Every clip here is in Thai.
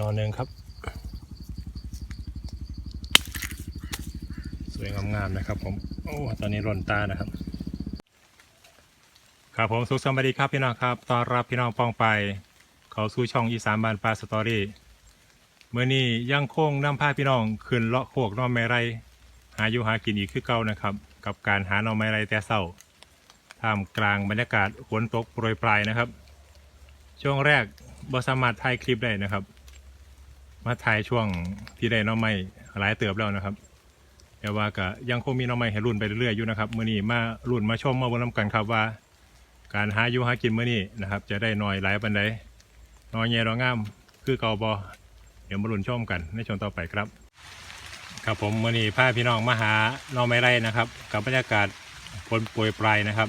นอนหนึ่งครับ สวยงามๆนะครับ ผม โอ้ตอนนี้ร่นตานะครับ ครับผมสุขสวัสดีครับพี่น้องครับต้อนรับพี่น้องป้องไป เขาสู่ช่องอีสานบานปลาสตอรี่เมื่อนี้ยังคงนำพาพี่น้องขึ้นเลาะโคกน้องไม้ไร หาอยู่หากินอีกคือเก่านะครับ กับการหาหน่อไม้ไรแต่เศร้าท่ามกลางบรรยากาศฝนตกโปรยปลายนะครับ ช่วงแรกบสามารถถ่ายคลิปได้นะครับ มาถ่ายช่วงที่ได้น่อไม้หลายเติบแล้วนะครับ แต่ว่าก็ยังคงมีน่อไม้ให้รุ่นไปเรื่อยๆอยู่นะครับเมื่อนี้มารุ่นมาชมมาบนน้ำกันครับว่า การหาอยู่หากินเมื่อนี้นะครับ จะได้น้อยหลายปันใดน้อยแย่รองาม คือเกาบอเดี๋ยวมารุ่นชมกันในช่วงต่อไปครับ ครับผมมื่อนี้พาพี่น้องมาหาน้องไม้ไร่นะครับ กับบรรยากาศฝนโปรยปลายนะครับ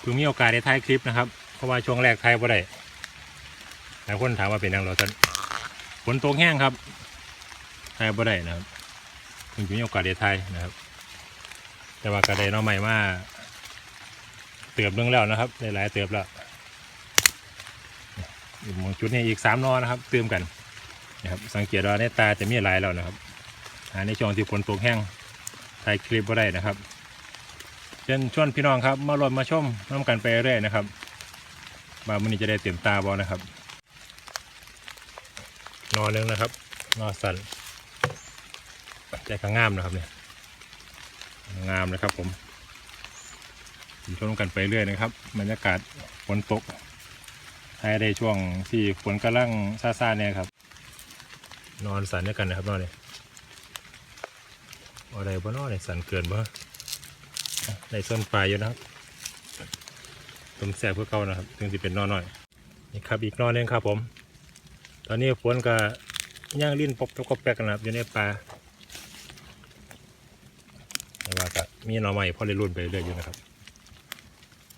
เพิ่งมีโอกาสได้ถ่ายคลิปนะครับ เพราะว่าช่วงแรกถ่ายบ่ได้หลายคนถามว่าเป็นยังไงท่าน ฝนตกแห้งครับถ่ายบ่ได้นะครับเพิ่งมีโอกาสได้ถ่ายนะครับ แต่ว่าก็ไดน้องใหม่มาเติบเรื่องแล้วนะครับหลายๆเติบแล้วมองจุดนี้อีกสามนอนะครับ เติมกันนะครับ สังเกตว่าในตาจะมีหลายแล้วนะครับหาในช่วงที่ฝนตกแห้งถ่ายคลิปก็ได้นะครับเชิญชวนพี่น้องครับ มาลนมาชมน้ำกันไปเรื่อยนะครับว่ามันนี้จะได้เต็มตาบอนะครับ นอนนึงนะครับ นอนสันใจก็งงามนะครับเนี่ยงามนะครับผมอยู่ชมกันไปเรื่อยนะครับบรรยากาศฝนตกถ่ายได้ช่วงที่ฝนกำลังซาๆเนี่ยครับ นอนสันด้วยกันนะครับนอนเนี่ยอะไรบ้านอเนี่ยสันเกินบ่ในส้นปลายอยู่นะครับต้มแซ่บเพื่อเก่านะครับ ถึงจะเป็นนอนหน่อยนี่ครับอีกนอหนึงครับผม ตอนนี้ฝนก็ย่างลิ้นปกปกปกแปกกันนะครับอยู่ในป่าแต่ว่าก็มีหน่อใหม่พอได้รุ่นไปเรื่อยอยู่นะครับ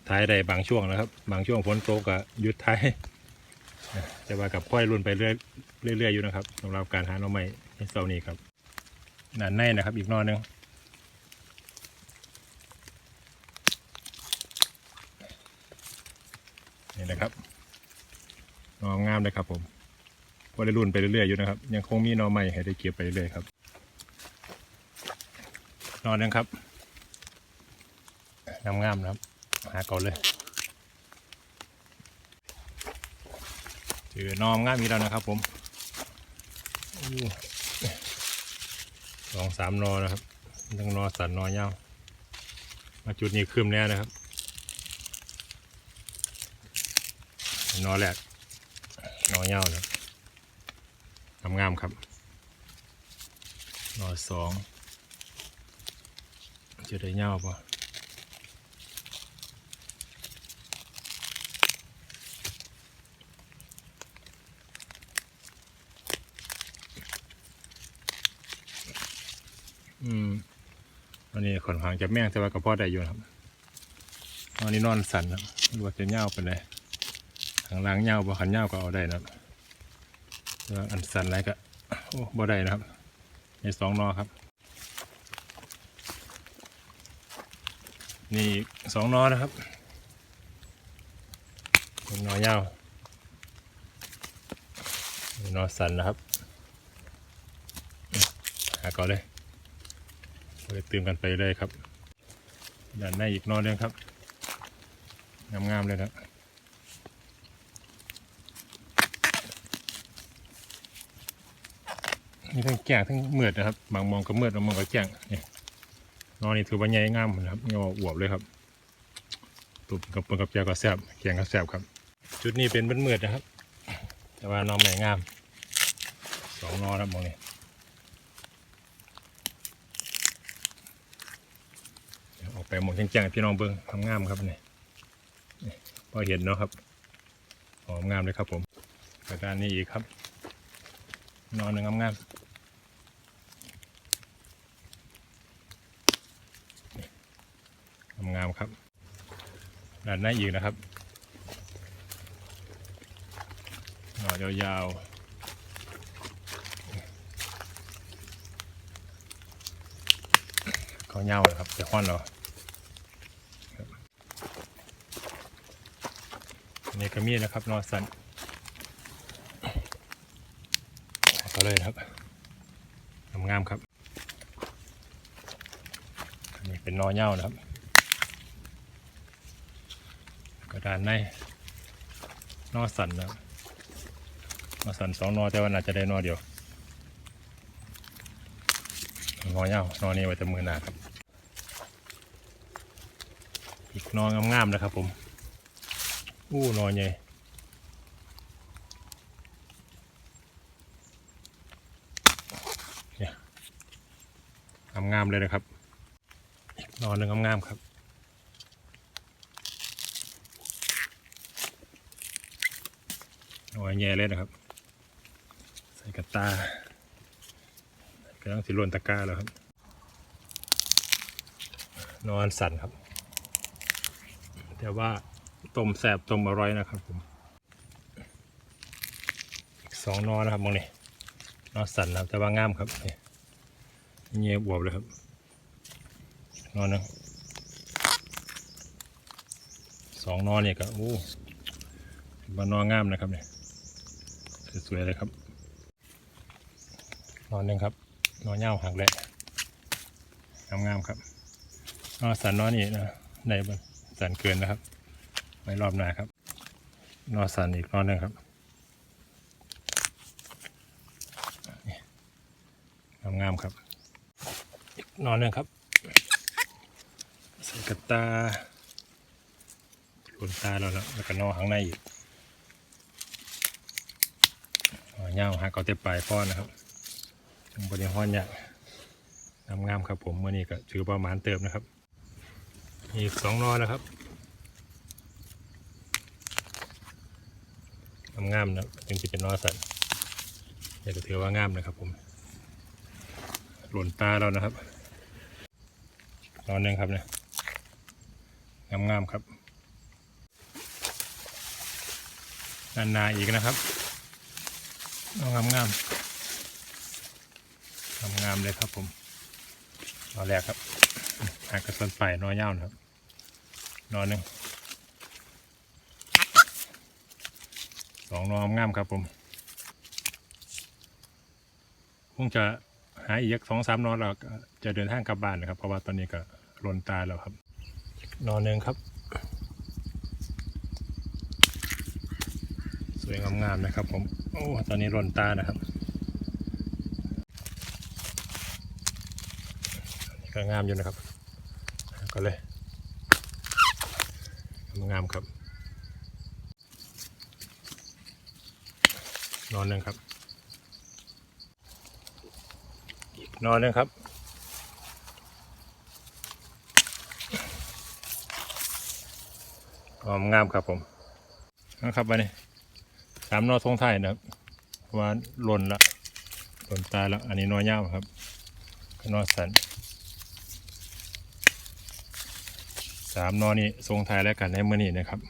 ท้ายได้บางช่วงนะครับ บางช่วงฝนตกก็หยุดท้ายแต่ว่ากับพ่อยรุ่นไปเรื่อยเรื่อยๆอยู่นะครับสำหรับการหาหน่อใหม่ในเสาร์นี้ครับด้าแนในนะครับ อีกนอหนึงนี่นะครับนองามเลยครับผม ก็ได้รุ่นไปเรื่อยๆอยู่นะครับ ยังคงมีหนอใหม่ให้ได้เก็บไปเรื่อยๆครับนอหนึงครับงามๆนะครับ หาก่อนเลยเจอนองามอีกแล้วนะครับ ผมสองสามนอนะครับทั้งนอสันนอยาวมาจุดนี้คืมแน่นะครับ นอแรกนอยาวนะ งามงามๆครับนอสองจะได้เงาปะอืมอันนี้ค่อนขางจะแม่งแต่ว่าก็พอได้อยู่ครับอันนี้นอนสันนะรู้ว่าจะเงาวเป็นไรข้างหล่างเงาวบ่ขันเงาก็เอาได้นะครับ อันสันอะไรก็โอ้บ่ได้นะครับ ในสองนอครับ นี่สองนอนะครับนอเงาวนี่นอสันนะครับ หาก่อนเลยไปเติมกันไปเลยครับด้านในอีกนอนหนึงครับ งามๆเลยนะ มีทั้งแก่งทั้งเมือดนะครับ บางมองก็เมือดบางมองก็แก่งนี่นอนนี่ถือว่าใหญ่งามนะครับเงาอวบเลยครับตุบกับปนกับแจวก็แซ่บแกงก็แซ่บครับ จุดนี้เป็นเมือดนะครับ แต่ว่านอนใหม่งามสองนอนครับมองนี่ออกไปหมดแจ้งๆพี่น้องเบิ้งทำงามครับนี่นี่พอเห็นเนาะครับหอมงามเลยครับผมกระดานนี้อีกครับ นอนหนึ่งงามๆ งามครับด้านหน้าอีกนะครับหน่อยาวๆเขาเงาเลยครับจะห้อนเหรอนี่ก็มีนะครับนอสันก็เลยครับงามๆครับอันนี้เป็นนอเหย้านะครับ กระ ดานในนอสันนะนอสันสองนอแต่ว่าน่าจะได้นอเดียวนอเหย้านอนี้ไว้แต่มือหนาครับอีกนอนงามๆนะครับผม อู้นอใหญ่เนี่ยงามๆเลยนะครับ อีกนอนหนึ่งงามๆครับ นอใหญ่เลยนะครับ ใส่กระตากำลังสิลวนตะกร้าแล้วครับ นอนสั่นครับ แต่ว่าต้มแสบต้มอร่อยนะครับผมอีกสองนอนะครับมองนี่นอนสั่นนะครับแต่ว่างามครับนี่เงียบวบเลยครับ นอนนึงสองนอนเนี่ยก็โอ้บานนองามนะครับเนี่ย สวยๆเลยครับ นอนหนึ่งครับ นอนเง่าหักแหละงามๆครับนอสันนอนี่นะในสันเกินนะครับ ไว้รอบหน้าครับ นอสันอีกนอนหนึ่งครับนี่งามๆครับ อีกนอนหนึ่งครับใส่กระตาขนตาเราแล้วแล้วก็นอข้างในอีกอ๋อ เงาหักเอาแต่ปลายป้อนนะครับบริห้อนยากงามครับผมเมื่อนี้ก็ถือประมาณเติมนะครับ อีกสองนอนะครับงามๆนะจึงจะเป็นนอสันอยากจะถือว่างามนะครับผมหล่นตาเรานะครับนอนหนึ่งครับเนี่ยงามๆครับนานๆอีกนะครับ นองามๆงามๆเลยครับผมนอแรกครับหากระสนไปนอยเย้านะครับนอนหนึ่งสองนอนงามครับผมคงจะหาอีกสองสามนอนเราจะเดินทางกลับบ้านนะครับ เพราะว่าตอนนี้ก็ลนตาแล้วครับ นอนหนึ่งครับ วยงามๆนะครับผม โอ้ ตอนนี้ลนตานะครับนนก็งามอยู่นะครับ ก็เลย งามครับ นอนหนึ่งครับ นอนหนึ่งครับอ๋องามครับผมนะครับวันนี้ สามนอทงไทยนะครับเพราะว่าหล่นละหล่นตายแล้วอันนี้นอย่าครับนอสันสามนอนี้ทรงไทยแล้วกันในเมื่อนี้นะครับ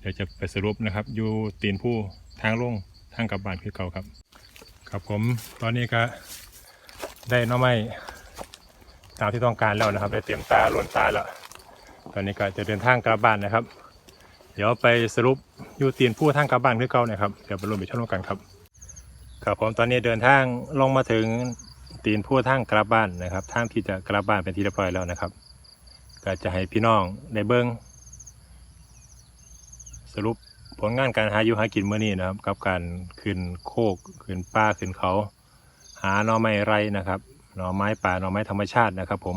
เดี๋ยวจะไปสรุปนะครับ อยู่ตีนผู้ทางลงทางกลับบ้านคือเก่าครับ ครับผมตอนนี้ก็ได้น้อไม้ตามที่ต้องการแล้วนะครับ ได้เตรียมตาหล่นตาแล้วตอนนี้ก็จะเดินทางกลับบ้านนะครับ เดี๋ยวไปสรุป อยู่ตีนผู้ทางกลับบ้านคือเก่านะครับเดี๋ยวไปรวมไปชมกันครับครับผมตอนนี้เดินทางลงมาถึงตีนผู้ทางกลับบ้านนะครับทางที่จะกลับบ้านเป็นที่เรียบร้อยแล้วนะครับก็จะให้พี่น้องได้เบิ้งสรุปผลงานการหาอยู่หากินเมื่อนี้นะครับ กับการขึ้นโคกขึ้นป่าขึ้นเขา หาหน่อไม้ไรนะครับหน่อไม้ป่าหน่อไม้ธรรมชาตินะครับ ผม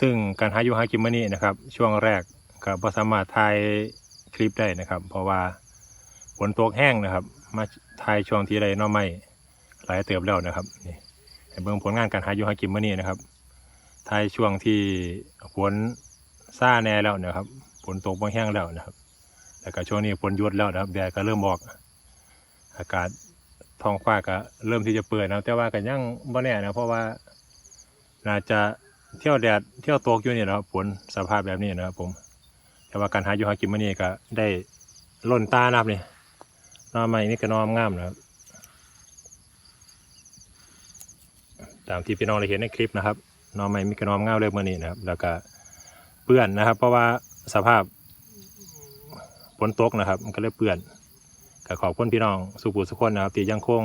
ซึ่งการหาอยู่หากินเมื่อนี้นะครับ ช่วงแรกก็บ่สามารถถ่าย คลิปได้นะครับ เพราะว่าฝนตกแห้งนะครับ มาถ่ายช่วงที่ใดหน่อไม้หลายเติบแล้วนะครับนี่ให้เบิ่งผลงานการหาอยู่หากินเมื่อนี้นะครับทายช่วงที่ฝนซ่าแน่แล้วนะครับฝนตกบ่แห้งแล้วนะครับแล้วก็ช่วงนี้ฝนยุดแล้วนะครับแดดก็เริ่มออก อากาศท้องฟ้าก็เริ่มที่จะเปิดนะแต่ว่าก็ยังบ่แน่นะเพราะว่าน่าจะเที่ยวแดดเที่ยวตกอยู่นี่นะครับฝนสภาพแบบนี้นะครับผม แต่ว่าการหาอยู่หากินมื้อนี้ก็ได้ล่นตานะครับนี่นอใหม่นี่ก็นอมงามนะครับ ตามที่พี่น้องได้เห็นในคลิปนะครับน้องไม่มีกระนอมงามเลยเมื่อนี้นะครับ แล้วก็เปื้อนนะครับ เพราะว่าสภาพฝนตกนะครับ มันก็เลยเปื้อนก็ขอบคุณพี่น้องสุภูสุคนนะครับที่ยังคง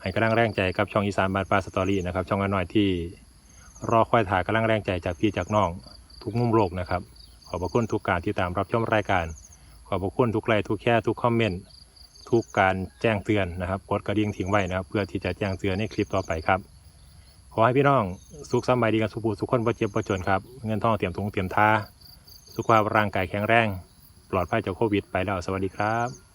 ให้กำลังแรงใจกับช่องอีสานบานปลาสตอรี่นะครับ ช่องน้อยที่รอคอยถ่ายกำลังแรงใจจากพี่จากน้องทุกมุมโลกนะครับ อบพระคุณทุกการที่ตามรับชมรายการ ขอบพระคุณทุกไลค์ทุกแค่ทุกคอมเมนต์ทุกการแจ้งเตือนนะครับกดกระดิ่งทิ้งไว้นะครับ เพื่อที่จะแจ้งเตือนในคลิปต่อไปครับ ขอให้พี่น้องสุขสบายดีกันสุขภูสุขคนบ่เจ็บบ่จนครับ เงินทองเตรียมถุงเตรียมท่าสุขภาพร่างกายแข็งแรง ปลอดภัยจากโควิดไปแล้วสวัสดีครับ